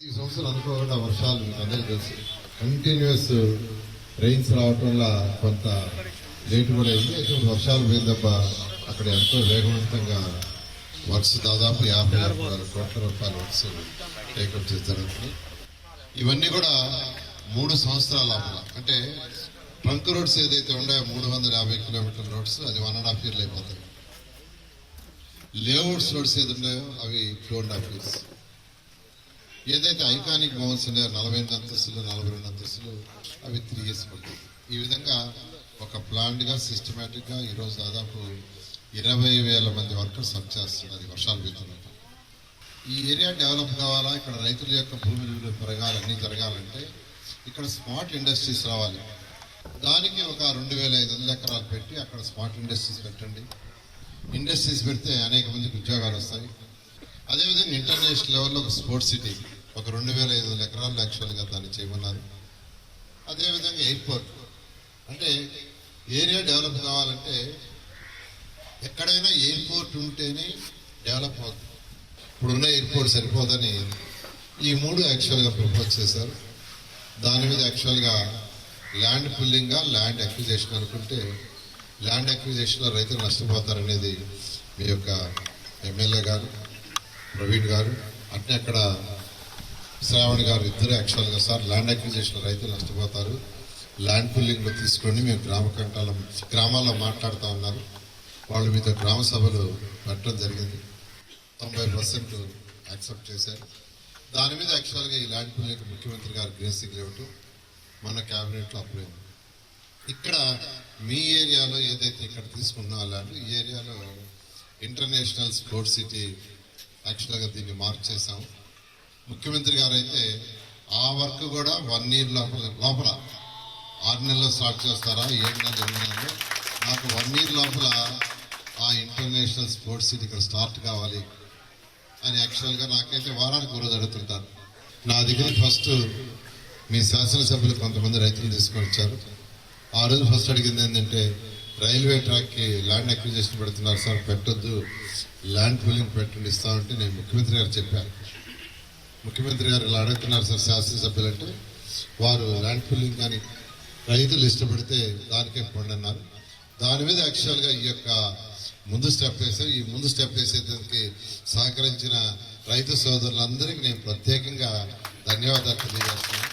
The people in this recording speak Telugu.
ఈ సంవత్సరం అనుకోకుండా వర్షాలు మీకు అందరికీ తెలుసు. కంటిన్యూస్ రెయిన్స్ రావటం వల్ల కొంత లేట్ కూడా అయింది. అయితే వర్షాలు పోయిందప్ప అక్కడ ఎంతో వేగవంతంగా వర్క్స్ దాదాపు యాభై ఆరు కోట్ల రూపాయల వర్క్స్ టేకప్ చేస్తారు ఇవన్నీ కూడా మూడు సంవత్సరాల లోపల. అంటే ట్రంక్ రోడ్స్ ఏదైతే ఉన్నాయో మూడు వందల యాభై కిలోమీటర్ల రోడ్స్ అది వన్ అండ్ హాఫ్ ఇయర్లు అయిపోతాయి లేఅవుట్స్ రోడ్స్ ఏది ఉన్నాయో అవి టూ అండ్ హాఫ్ ఇయర్స్ ఏదైతే ఐకానిక్ భవన్స్ ఉన్నాయో నలభై ఎనిమిది అంతస్తులు నలభై రెండు అంతస్తులు అవి త్రీ ఇయర్స్ పడుతుంది ఈ విధంగా ఒక ప్లాన్డ్గా సిస్టమేటిక్గా ఈరోజు దాదాపు ఇరవై వేల మంది వర్కర్స్ సబ్ చేస్తున్నారు ఈ వర్షాలు పెడుతున్నారు ఈ ఏరియా డెవలప్ కావాలా? ఇక్కడ రైతుల యొక్క భూమి విలువ పెరగాలి జరగాలంటే ఇక్కడ స్మార్ట్ ఇండస్ట్రీస్ రావాలి. దానికి ఒక రెండు వేల ఐదు వందల ఎకరాలు పెట్టి అక్కడ స్మార్ట్ ఇండస్ట్రీస్ పెట్టండి. ఇండస్ట్రీస్ పెడితే అనేక మందికి ఉద్యోగాలు వస్తాయి. అదేవిధంగా ఇంటర్నేషనల్ లెవెల్లో ఒక స్పోర్ట్స్ సిటీ ఒక రెండు వేల ఐదు వందల ఎకరాల్లో యాక్చువల్గా దాన్ని చేయమన్నారు. అదేవిధంగా ఎయిర్పోర్ట్. అంటే ఏరియా డెవలప్ కావాలంటే ఎక్కడైనా ఎయిర్పోర్ట్ ఉంటేనే డెవలప్ అవుతుంది. ఇప్పుడున్న ఎయిర్పోర్ట్ సరిపోదని ఈ మూడు యాక్చువల్గా ప్రపోజ్ చేశారు. దాని మీద యాక్చువల్గా ల్యాండ్ పుల్లింగ్గా ల్యాండ్ అక్విజేషన్ అనుకుంటే ల్యాండ్ అక్విజేషన్లో రైతులు నష్టపోతారనేది మీ యొక్క ఎమ్మెల్యే గారు ప్రవీణ్ గారు అట్నే అక్కడ శ్రావణ్ గారు ఇద్దరు యాక్చువల్గా సార్. ల్యాండ్ అక్విజేషన్ రైతులు నష్టపోతారు. ల్యాండ్ పుల్లింగ్లో తీసుకొని మేము గ్రామ కంటాల గ్రామాల్లో మాట్లాడుతూ ఉన్నారు. వాళ్ళు మీతో గ్రామ సభలు పెట్టడం జరిగింది. తొంభై పర్సెంట్ యాక్సెప్ట్ చేశారు. దాని మీద యాక్చువల్గా ఈ ల్యాండ్ పుల్లింగ్ ముఖ్యమంత్రి గారు గ్రీన్ సిగ్నల్ ఇవ్వటం మన క్యాబినెట్లో అప్రూవ్ ఇక్కడ మీ ఏరియాలో ఏదైతే ఇక్కడ తీసుకున్నా ల్యాండ్ ఈ ఏరియాలో ఇంటర్నేషనల్ స్పోర్ట్స్ సిటీ యాక్చువల్గా దీన్ని మార్క్ చేసాము ముఖ్యమంత్రి గారు అయితే ఆ వర్క్ కూడా వన్ ఇయర్ లోపల లోపల. ఆరు నెలల్లో స్టార్ట్ చేస్తారా ఏడు నెలలు ఎనిమిది నెలలు నాకు వన్ ఇయర్ లోపల ఆ ఇంటర్నేషనల్ స్పోర్ట్స్ సిటీ ఇక్కడ స్టార్ట్ కావాలి అని యాక్చువల్గా నాకైతే వారానికి రోజు అడుగుతుంటారు. నా దగ్గర ఫస్ట్ మీ శాసనసభ్యులు కొంతమంది రైతులు తీసుకొని వచ్చారు. ఆ రోజు ఫస్ట్ అడిగింది ఏంటంటే రైల్వే ట్రాక్కి ల్యాండ్ అక్విజిషన్ పెడుతున్నారు సార్ పెట్టొద్దు. ల్యాండ్ పూలింగ్ పెట్టండి ఇస్తామంటే నేను ముఖ్యమంత్రి గారు చెప్పాను ముఖ్యమంత్రి గారు ఇలా అడుగుతున్నారు సార్ శాసనసభ్యులు అంటే వారు ల్యాండ్ ఫిల్లింగ్ కానీ రైతులు ఇష్టపడితే దానికే పండి అన్నారు. దాని మీద యాక్చువల్గా ఈ యొక్క ముందు స్టెప్ వేసారు ఈ ముందు స్టెప్ వేసేదానికి సహకరించిన రైతు సోదరులందరికీ నేను ప్రత్యేకంగా ధన్యవాదాలు తెలియజేస్తున్నాను.